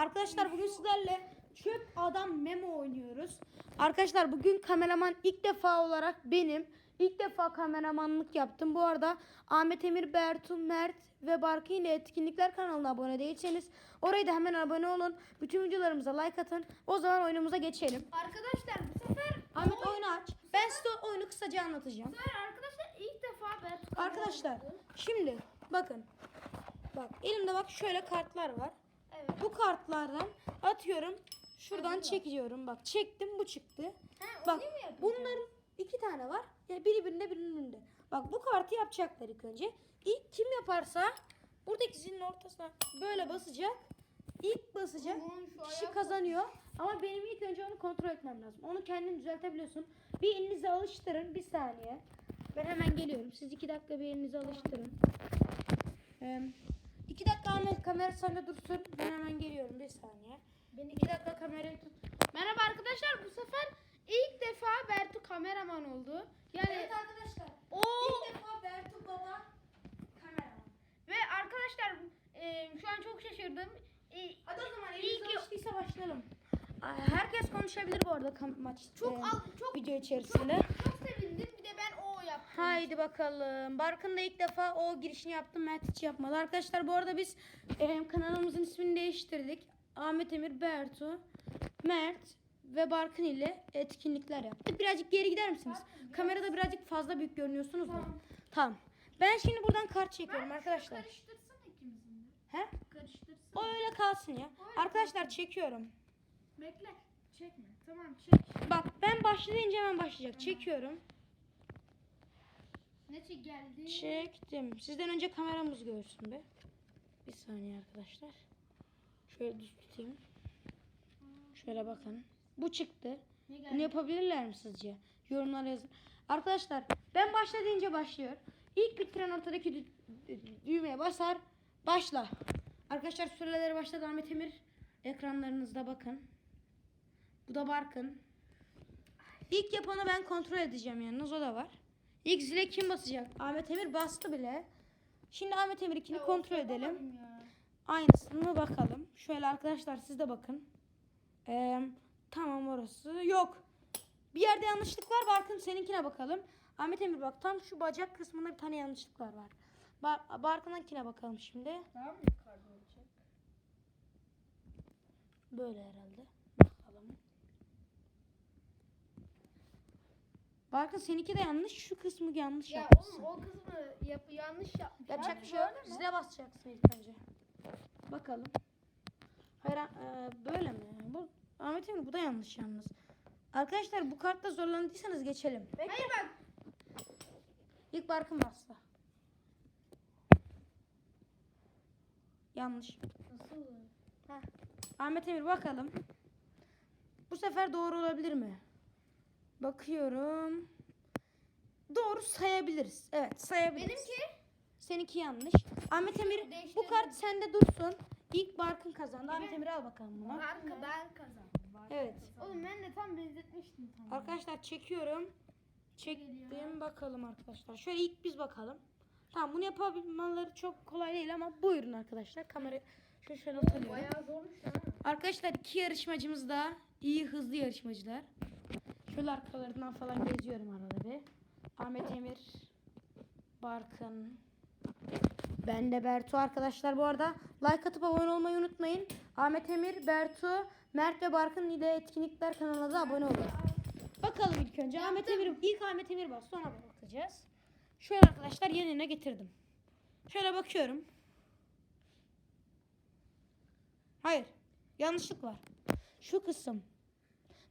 Arkadaşlar bugün sizlerle çöp adam memo oynuyoruz. Arkadaşlar bugün kameraman ilk defa olarak benim. ilk defa kameramanlık yaptım. Bu arada Ahmet Emir, Bertu, Mert ve Barkı ile etkinlikler kanalına abone değilseniz oraya da hemen abone olun. Bütün videolarımıza like atın. O zaman oyunumuza geçelim. Arkadaşlar bu sefer Ahmet oyunu aç. Ben size oyunu kısaca anlatacağım. bu sefer arkadaşlar ilk defa ben Arkadaşlar şimdi bakın. Bak elimde bak şöyle kartlar var. Bu kartlardan atıyorum. Şuradan çekiyorum. Bak çektim bu çıktı. Ha, Bak bunların iki tane var. Ya biri birinde birinin önünde. Bak bu kartı yapacaklar ilk önce. İlk kim yaparsa buradaki zilin ortasına böyle basacak. İlk basacak Aman kişi kazanıyor. Ama benim ilk önce onu kontrol etmem lazım. Onu kendin düzeltebiliyorsun. Bir elinize alıştırın. Bir saniye. Ben hemen geliyorum. Siz iki dakika bir elinize alıştırın. Ee, iki dakika Ahmet kamera sende dursun. Ben hemen geliyorum. Bir saniye. Beni İki dakika kamerayı tut. Merhaba arkadaşlar bu sefer ilk defa Bertu kameraman oldu. Yani arkadaşlar. o İlk defa Bertu Baba kameraman. ve arkadaşlar e, şu an çok şaşırdım. E, Hadi o zaman eliniz alıştıysa başlayalım. Herkes konuşabilir bu arada maç çok e, al, çok video içerisinde. çok sevindim. Bir de ben o yaptım. Haydi bakalım. Barkın da ilk defa o girişini yaptı. Mert hiç yapmadı. Arkadaşlar bu arada biz e, kanalımızın ismini değiştirdik. Ahmet Emir, Bertu, Mert ve Barkın ile etkinlikler yaptık. Birazcık geri gider misiniz? Kamerada birazcık fazla büyük görünüyorsunuz da. Tamam. Tamam. Ben şimdi buradan kart çekiyorum arkadaşlar. Karıştırsana ikimizin de. He? Karıştırsana. O öyle kalsın ya. Öyle Arkadaşlar çekiyorum. Bekle. Çekme. Tamam çek. Bak ben başlayınca hemen başlayacak. Çekiyorum. Ne çek geldi? Çektim. Sizden önce kameramız görsün be. Bir saniye arkadaşlar. Şöyle düz tutayım. Şöyle bakın. Bu çıktı. Ne? Bunu yapabilirler mi sizce? Yorumlara yazın. Arkadaşlar ben başla deyince başlıyor. İlk bitiren ortadaki dü- düğmeye basar. Başla. Arkadaşlar süreleri başladı. Ahmet Emir ekranlarınızda bakın. Bu da Barkın. İlk yapanı ben kontrol edeceğim yalnız o da var. İlk zile kim basacak? Ahmet Emir bastı bile. Şimdi Ahmet Emir ikini kontrol edelim. ya. Aynısını bakalım. Şöyle arkadaşlar siz de bakın. Ee, tamam orası. Yok. Bir yerde yanlışlık var. Barkın seninkine bakalım. Ahmet Emir bak tam şu bacak kısmında bir tane yanlışlıklar var. Bar Barkın'ınkine bakalım şimdi. Daha mı yukarıda olacak? Böyle herhalde. Bakalım. Barkın seninki de yanlış. Şu kısmı yanlış Ya yapmışsın. oğlum o kısmı yap yanlış yapmış. Yapacak bir şey yok. Zile basacaksın ilk önce. Bakalım. Hayır, e, böyle mi? Bu Ahmet Emir bu da yanlış yalnız. Arkadaşlar bu kartta zorlandıysanız geçelim. Hayır bak. İlk Barkın bastı. Yanlış. Nasıl? Ahmet Emir bakalım. Bu sefer doğru olabilir mi? Bakıyorum. Doğru sayabiliriz. Evet sayabiliriz. Benimki Seninki yanlış. Ahmet Emir bu kart sende dursun. İlk Barkın kazandı. Ahmet Emir al bakalım bunu. ben, ben kazandım. Evet. Oğlum ben de tam benzetmiştim tam. Arkadaşlar çekiyorum. Çektim bakalım arkadaşlar. Şöyle ilk biz bakalım. Tamam bunu yapabilmeleri çok kolay değil ama buyurun arkadaşlar. Kamera şöyle şöyle alıyorum. Bayağı zormuş ha. Arkadaşlar iki yarışmacımız da iyi hızlı yarışmacılar. Şöyle arkalarından falan geziyorum arada bir. Ahmet Emir, Barkın, ben de Bertu arkadaşlar bu arada like atıp abone olmayı unutmayın. Ahmet Emir, Bertu, Mert ve Barkın ile etkinlikler kanalına da abone olun. Bakalım ilk önce Ahmet Emir ilk Ahmet Emir bas sonra bakacağız. Şöyle arkadaşlar yerine getirdim. Şöyle bakıyorum. Hayır. Yanlışlık var. Şu kısım.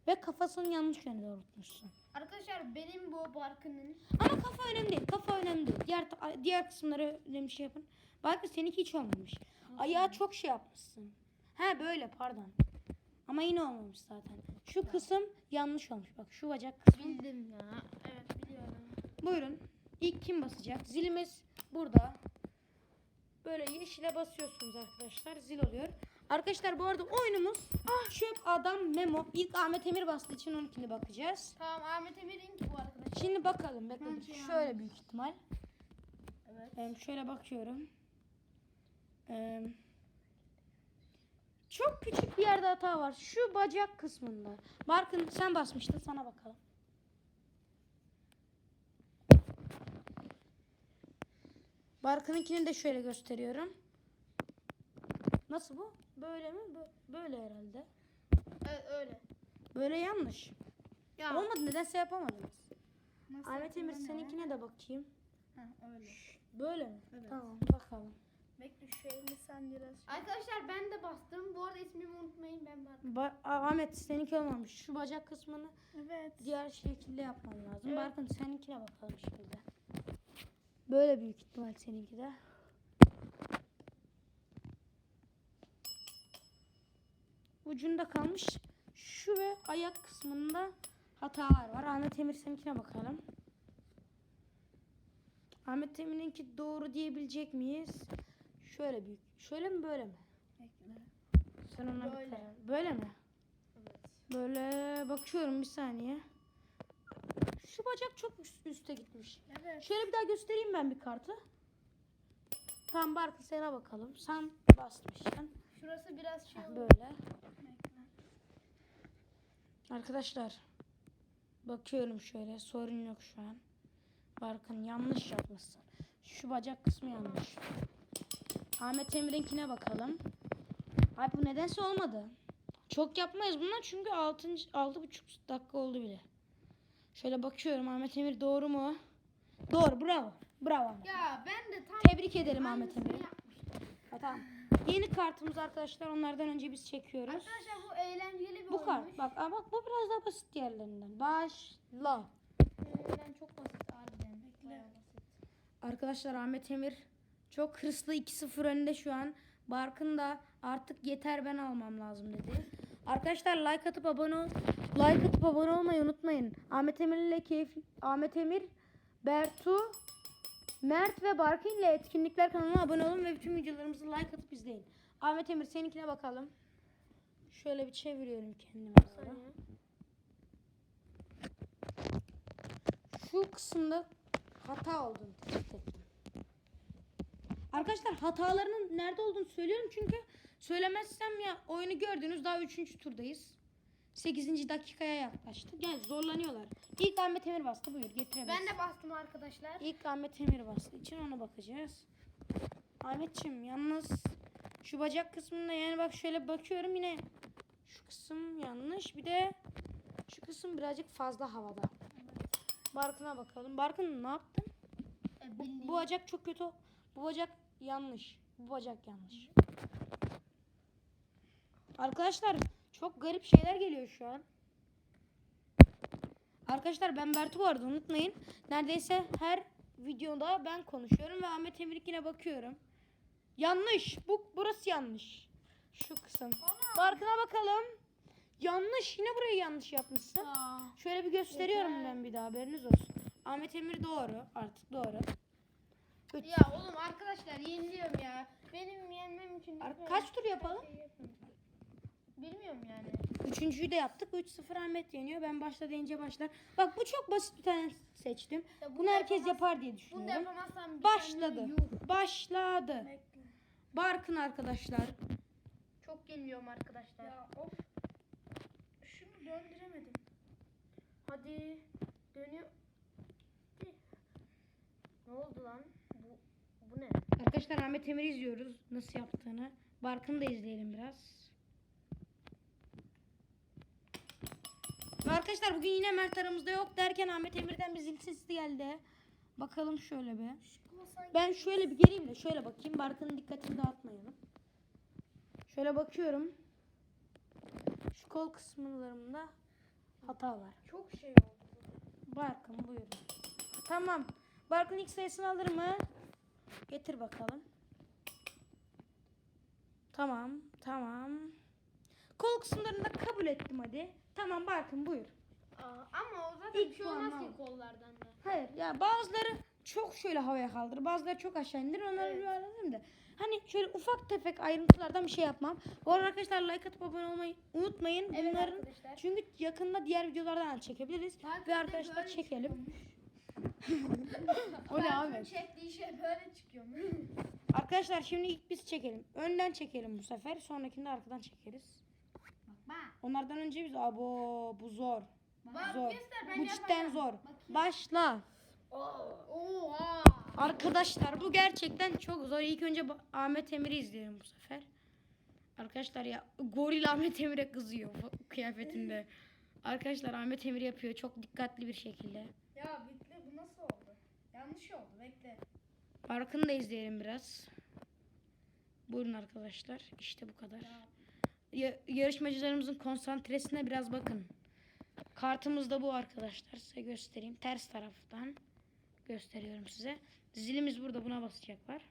Ve kafasını yanlış yöne doğrultmuşsun. Arkadaşlar benim bu Barkın'ın Ama kafa önemli değil. Kafa önemli değil. Diğer diğer kısımları önemli şey yapın. Bak seninki hiç olmamış. Ayağı çok şey yapmışsın. Ha böyle pardon. Ama yine olmamış zaten. Şu kısım yanlış olmuş. Bak şu bacak kısmı. bildim ya. Evet biliyorum. Buyurun. İlk kim basacak? Zilimiz burada. Böyle yeşile basıyorsunuz arkadaşlar. Zil oluyor. Arkadaşlar bu arada oyunumuz ah çöp adam memo. İlk Ahmet Emir bastığı için onunkine bakacağız. Tamam Ahmet Emir'in bu arkadaşlar. Şimdi bakalım. Bekle. Bence Şöyle büyük ihtimal. Evet. Ee, şöyle bakıyorum. Ee, çok küçük bir yerde hata var. Şu bacak kısmında. Barkın sen basmıştın sana bakalım. Barkın'ınkini de şöyle gösteriyorum. Nasıl bu? Böyle mi? Bö- Böyle herhalde. Evet öyle. Böyle yanlış. Ya. Olmadı nedense yapamadınız. Nasıl Ahmet Emir seninkine de bakayım. Ha, öyle. Böyle mi? Evet. Tamam bakalım. Bekle şu elini sen biraz. Arkadaşlar ben de bastım. Bu arada ismimi unutmayın ben bastım. Ba- A- Ahmet seninki olmamış. Şu bacak kısmını Evet. diğer şekilde yapman lazım. Evet. Barkın seninkine bakalım şimdi. Böyle büyük ihtimal seninki de. Ucunda kalmış. Şu ve ayak kısmında hatalar var. Ahmet Emir seninkine bakalım. Ahmet Emir'inki doğru diyebilecek miyiz? Şöyle büyük. Şöyle mi böyle mi? Bekle. Sen ona bir Böyle. karar- Böyle mi? Evet. Böyle bakıyorum bir saniye. Şu bacak çok üst- üste gitmiş. Evet. Şöyle bir daha göstereyim ben bir kartı. Tamam Barkın sana bakalım. Sen basmışsın. Şurası biraz şey oldu. Böyle. Arkadaşlar bakıyorum şöyle sorun yok şu an. Barkın yanlış yapmışsın. Şu bacak kısmı yanlış. Ahmet Emir'inkine bakalım. Abi bu nedense olmadı. Çok yapmayız bundan çünkü 6. 6,5 dakika oldu bile. Şöyle bakıyorum Ahmet Emir doğru mu? Doğru bravo. Bravo. Ya ben de tam Tebrik ederim Ahmet Emir'i. tamam. Yeni kartımız arkadaşlar onlardan önce biz çekiyoruz. Arkadaşlar bu eğlenceli bir Bu kart bak aa, bak bu biraz daha basit diğerlerinden. Başla. Ben çok basit harbiden. Bayağı basit. Arkadaşlar Ahmet Emir çok hırslı 2-0 önde şu an. Barkın da artık yeter ben almam lazım dedi. Arkadaşlar like atıp abone ol. Like atıp abone olmayı unutmayın. Ahmet Emir ile keyif Ahmet Emir, Bertu, Mert ve Barkın ile etkinlikler kanalına abone olun ve bütün videolarımızı like atıp izleyin. Ahmet Emir seninkine bakalım. Şöyle bir çeviriyorum kendime. doğru. Şu kısımda hata ettim. Arkadaşlar hatalarının nerede olduğunu söylüyorum çünkü söylemezsem ya oyunu gördünüz daha 3. turdayız. 8. dakikaya yaklaştık. Gel zorlanıyorlar. İlk Ahmet Emir bastı buyur getirebiliriz. Ben de bastım arkadaşlar. İlk Ahmet Emir bastı için ona bakacağız. Ahmetçim yalnız şu bacak kısmında yani bak şöyle bakıyorum yine şu kısım yanlış. Bir de şu kısım birazcık fazla havada. Barkın'a bakalım. Barkın ne yaptın? E, Bu, bu bacak çok kötü. Bu bacak yanlış. Bu bacak yanlış. Arkadaşlar çok garip şeyler geliyor şu an. Arkadaşlar ben Bertu arada unutmayın. Neredeyse her videoda ben konuşuyorum ve Ahmet Emirik'ine bakıyorum. Yanlış. Bu burası yanlış. Şu kısım. Barkın'a bakalım. Yanlış. Yine burayı yanlış yapmışsın. Aa, Şöyle bir gösteriyorum Yeter. ben bir daha haberiniz olsun. Ahmet Emir doğru. Artık doğru. Üç. Ya oğlum arkadaşlar yeniliyorum ya. Benim yenmem için kaç tur yapalım? şey yapın. Bilmiyorum yani. Üçüncüyü de yaptık. 3-0 Ahmet yeniyor. Ben başla deyince başlar. Bak bu çok basit bir tane seçtim. Ya Bunu da herkes yapar diye Bunu düşünüyorum. yapamazsam bir Başladı. Başladı. Bekle. Barkın arkadaşlar. Çok yeniliyorum arkadaşlar. Ya of. Şunu döndüremedim. Hadi dönüyor. Ne oldu lan? Bu bu ne? Arkadaşlar Ahmet Emir'i izliyoruz. Nasıl yaptığını. Barkın'ı da izleyelim biraz. Arkadaşlar bugün yine Mert aramızda yok derken Ahmet Emir'den bir zil sesi geldi. Bakalım şöyle bir. Ben şöyle bir geleyim de şöyle bakayım. Barkın'ın dikkatini dağıtmayalım. Şöyle bakıyorum. Şu kol kısımlarında hata var. Çok şey oldu. Barkın buyurun. Tamam. Barkın ilk sayısını alır mı? Getir bakalım. Tamam. Tamam. Kol kısımlarını da kabul ettim hadi. Tamam Barkın buyur. Aa, ama o zaten İlk bir şey puanı olmaz al. ki kollardan da. Hayır ya bazıları çok şöyle havaya kaldır. Bazıları çok aşağı indir. Onları Evet. anladım da. Hani şöyle ufak tefek ayrıntılardan bir şey yapmam. Bu arada arkadaşlar like atıp abone olmayı unutmayın. Evet Bunların arkadaşlar. çünkü yakında diğer videolardan da çekebiliriz. Barkın Ve arkadaşlar çekelim. O ne abi? çektiği şey böyle çıkıyor. Arkadaşlar şimdi ilk biz çekelim. Önden çekelim bu sefer. Sonrakinde arkadan çekeriz. Onlardan önce biz abo bu zor. Bak Zor. göster ben Bu cidden zor. Başla. Oha. Arkadaşlar bu gerçekten çok zor. İlk önce Ahmet Emir'i izleyelim bu sefer. Arkadaşlar ya goril Ahmet Emir'e kızıyor bu kıyafetinde. Arkadaşlar Ahmet Emir yapıyor çok dikkatli bir şekilde. Ya bekle bu nasıl oldu? Yanlış oldu bekle. Barkın'ı da izleyelim biraz. Buyurun arkadaşlar. İşte bu kadar. Ya- yarışmacılarımızın konsantresine biraz bakın. Kartımız da bu arkadaşlar. Size göstereyim. Ters taraftan gösteriyorum size. Zilimiz burada. Buna basacaklar.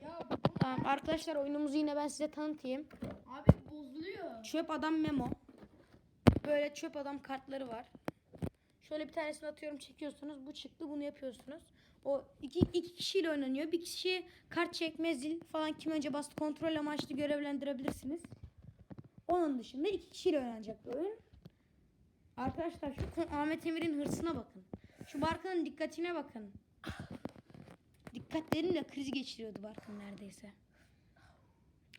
Ya bu Tamam arkadaşlar oyunumuzu yine ben size tanıtayım. Abi bozuluyor. Çöp adam memo. Böyle çöp adam kartları var. Şöyle bir tanesini atıyorum çekiyorsunuz. Bu çıktı bunu yapıyorsunuz. O iki, iki kişiyle oynanıyor. Bir kişi kart çekme zil falan kim önce bastı kontrol amaçlı görevlendirebilirsiniz. Onun dışında iki kişiyle oynanacak bir oyun. Arkadaşlar şu Ahmet Emir'in hırsına bakın. Şu Barkın'ın dikkatine bakın. Dikkatlerinle kriz geçiriyordu Barkın neredeyse.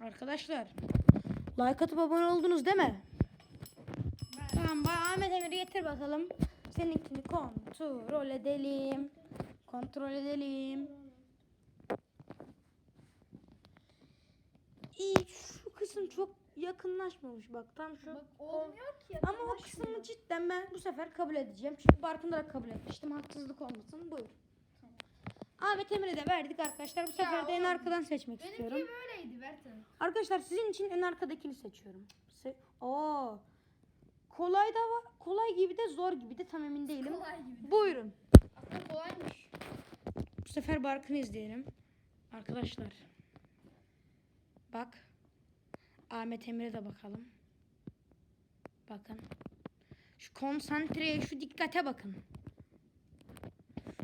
Arkadaşlar like atıp abone oldunuz değil mi? Tamam ba- Ahmet Emir'i getir bakalım. Seninkini kontrol edelim. Kontrol edelim. İyi kısım çok yakınlaşmamış bak tam şu. bak olmuyor ki. Ama o kısmı cidden ben bu sefer kabul edeceğim. Çünkü Barkın'da da kabul etmiştim. Haksızlık olmasın. Buyur. Ahmet Emir'e de verdik arkadaşlar. Bu sefer de en arkadan seçmek istiyorum. Benimki böyleydi Bertan. Arkadaşlar sizin için en arkadakini seçiyorum. Se Oo. Kolay da var. Kolay gibi de zor gibi de tam emin değilim. Kolay gibi. Buyurun. Aslında kolaymış. Bu sefer Barkın'ı izleyelim. Arkadaşlar. Bak. Ahmet Emir'e de bakalım. Bakın. Şu konsantreye, şu dikkate bakın.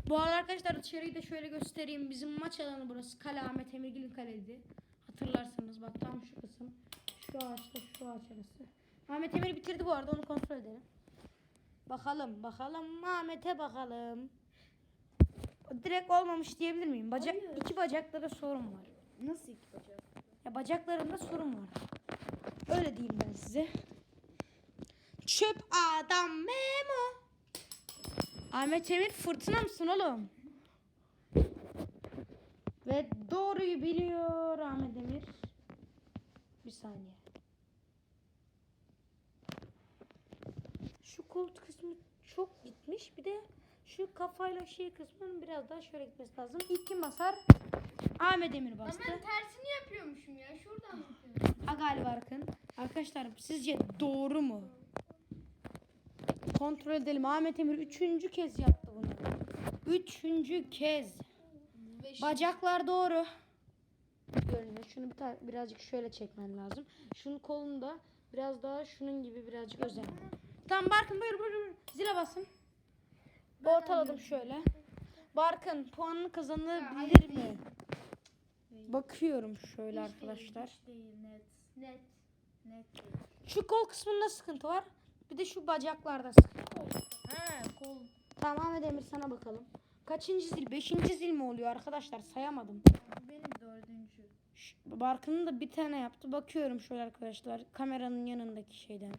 Bu arada arkadaşlar dışarıyı da şöyle göstereyim. Bizim maç alanı burası. Kale Ahmet Emirgil'in kaleydi. Hatırlarsanız bak tam şu kısım. Şu ağaçta şu ağaç arası. Ahmet Emir bitirdi bu arada onu kontrol edelim. Bakalım bakalım Ahmet'e bakalım. Direkt olmamış diyebilir miyim? Bacak Hayır. iki bacakta da sorun var. Nasıl iki bacak? Ya bacaklarında sorun var. Öyle diyeyim ben size. Çöp adam Memo. Ahmet Emir fırtına mısın oğlum? Ve doğruyu biliyor Ahmet Emir. Bir saniye. Şu kol kısmı çok gitmiş. Bir de şu kafayla şey kısmının biraz daha şöyle gitmesi lazım. İlk kim basar? Ahmet Emir Ama bastı. ben tersini yapıyormuşum ya. Şuradan yapıyorum. Ha galiba Arkın. Arkadaşlar sizce doğru mu? Kontrol edelim. Ahmet Emir üçüncü kez yaptı bunu. Üçüncü kez. Bacaklar doğru. Görünüyor. Şunu bir birazcık şöyle çekmen lazım. Şunun kolunu da biraz daha şunun gibi birazcık özel. Tamam Barkın buyur buyur buyur. Zile basın. Ortaladım şöyle. Barkın puanını kazanabilir mi? Bakıyorum şöyle arkadaşlar. Hiç değil net. Net. Net değil. Şu kol kısmında sıkıntı var. Bir de şu bacaklarda sıkıntı var. Ha kol. Tamam Ahmet Emir sana bakalım. Kaçıncı zil? Beşinci zil mi oluyor arkadaşlar? Sayamadım. Benim dördüncü. Şu- Barkın'ın da bir tane yaptı. Bakıyorum şöyle arkadaşlar. Kameranın yanındaki şeyden.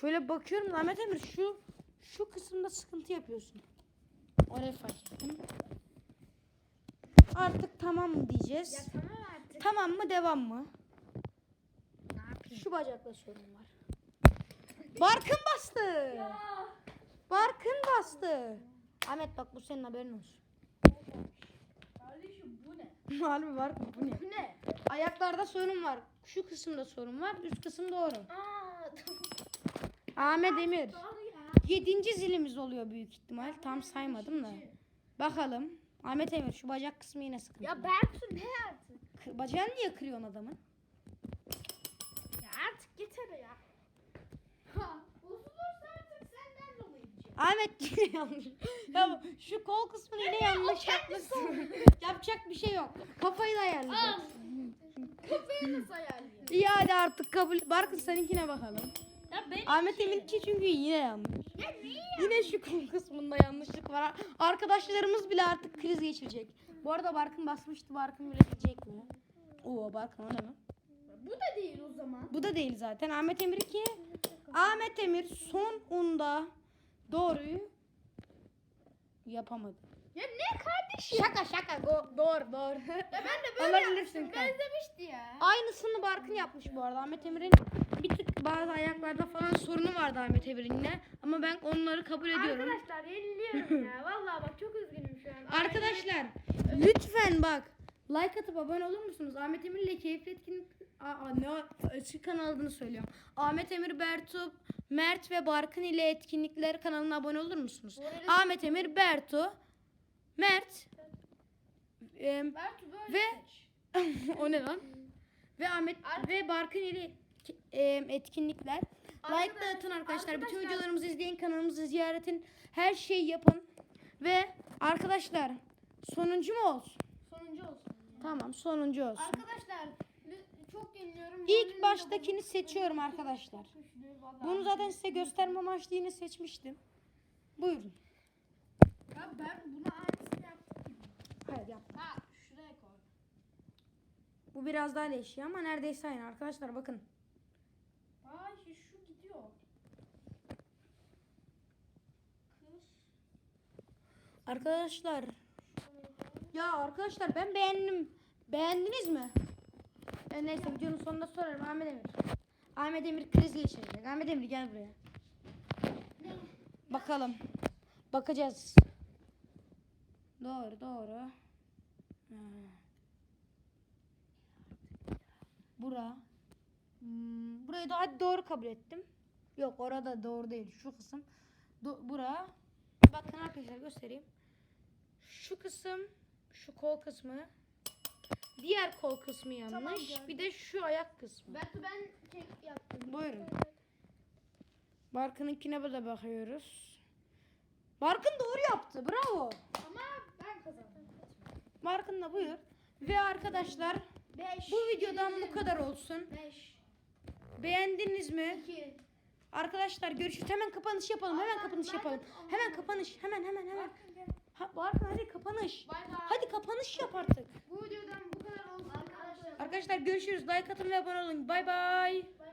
Şöyle bakıyorum Ahmet Emir şu şu kısımda sıkıntı yapıyorsun. Oraya fark ettim. Artık tamam mı diyeceğiz? Ya tamam artık. Tamam mı devam mı? Ne yapayım? Şu bacakla sorun var. Barkın bastı. Barkın bastı. Ahmet bak bu senin haberin olsun. Kardeşim bu ne? Malum var mı? Bu ne? Bu ne? Ayaklarda sorun var. Şu kısımda sorun var. Üst kısım doğru. Aa. Ahmet Emir. Doğru ya. Yedinci zilimiz oluyor büyük ihtimal. Tam saymadım da. Bakalım. Ahmet Emir şu bacak kısmı yine sıkıntı. Ya Bertu ne artık? Kı- Bacağını niye kırıyorsun adamın? Ya artık yeter ya. Ha, bozulursa artık senden dolayı diyeceğim. Ahmet yine yanlış. Ya şu kol kısmını yine yanlış yapmışsın. Yapacak bir şey yok. Kafayı da ayarlayacaksın. Kafayı nasıl ayarlayayım? İyi hadi artık kabul. Barkın seninkine bakalım. Ya benim Ahmet Emin'inki çünkü yine yanlış. Ya niye? Yine şu kol kısmında yanlışlık var. Arkadaşlarımız bile artık kriz geçirecek. Bu arada Barkın basmıştı. Barkın bilebilecek mi? Oo Barkın o ne lan? Bu da değil o zaman. Bu da değil zaten. Ahmet Emir 2. Ahmet Emir son unda doğruyu yapamadı. Ya ne kardeşim? Şaka şaka. Go, doğru doğru. Ya ben de böyle Olabilirsin yapmıştım. kanka. Benzemişti ya. Aynısını Barkın yapmış bu arada. Ahmet Emir'in bir tık bazı ayaklarda falan sorunu vardı Ahmet yine. Ama ben onları kabul ediyorum. Arkadaşlar yeniliyorum ya. Vallahi bak çok üzgünüm şu an. Arkadaşlar lütfen bak like atıp abone olur musunuz? Ahmet Emir ile keyifli etkinlik Aa, ne açık kanal adını söylüyorum. Ahmet Emir Bertu Mert ve Barkın ile etkinlikler kanalına abone olur musunuz? Ahmet Emir Bertu Mert Bertu böyle Ve- o ne lan? Ve Ahmet ve Barkın ile etkinlikler. Like da atın arkadaşlar. Bütün videolarımızı izleyin, kanalımızı ziyaretin. Her şeyi yapın. Ve arkadaşlar sonuncu mu olsun? Sonuncu olsun. Tamam sonuncu olsun. Arkadaşlar çok yeniliyorum. İlk baştakini seçiyorum arkadaşlar. Bunu zaten size gösterme amaçlı yine seçmiştim. Buyurun. Ya ben buna aynısını yaptım. Hayır yap. Ha şuraya koy. Bu biraz daha değişiyor ama neredeyse aynı arkadaşlar bakın. Ay şu gidiyor. Kız. Arkadaşlar. Ya arkadaşlar ben beğendim. Beğendiniz mi? E, neyse videonun sonunda sorarım Ahmet Emir. Ahmet Emir kriz geçirecek. Ahmet Emir gel buraya. Bakalım. Bakacağız. Doğru doğru. Ha. Bura. Hmm, burayı da hadi doğru kabul ettim. Yok orada doğru değil. Şu kısım. Do- bura. Bakın arkadaşlar göstereyim. Şu kısım, şu kol kısmı. Diğer kol kısmı yanlış. Tamam, gördüm. bir de şu ayak kısmı. Bertu ben tek yaptım. Buyurun. Barkın'ınkine de bakıyoruz. Barkın doğru yaptı. Bravo. Ama ben kazandım. Barkın da buyur. Ve arkadaşlar 5. bu videodan bu kadar olsun. 5. Beğendiniz mi? 2. Arkadaşlar görüşürüz. Hemen kapanış yapalım. Hemen kapanış yapalım. Hemen kapanış. Hemen hemen hemen. Ha, Barkın hadi kapanış. Bay bay. Hadi kapanış yap artık. Bu videodan bu kadar olsun arkadaşlar. Arkadaşlar görüşürüz. Like atın ve abone olun. Bay bay. Bay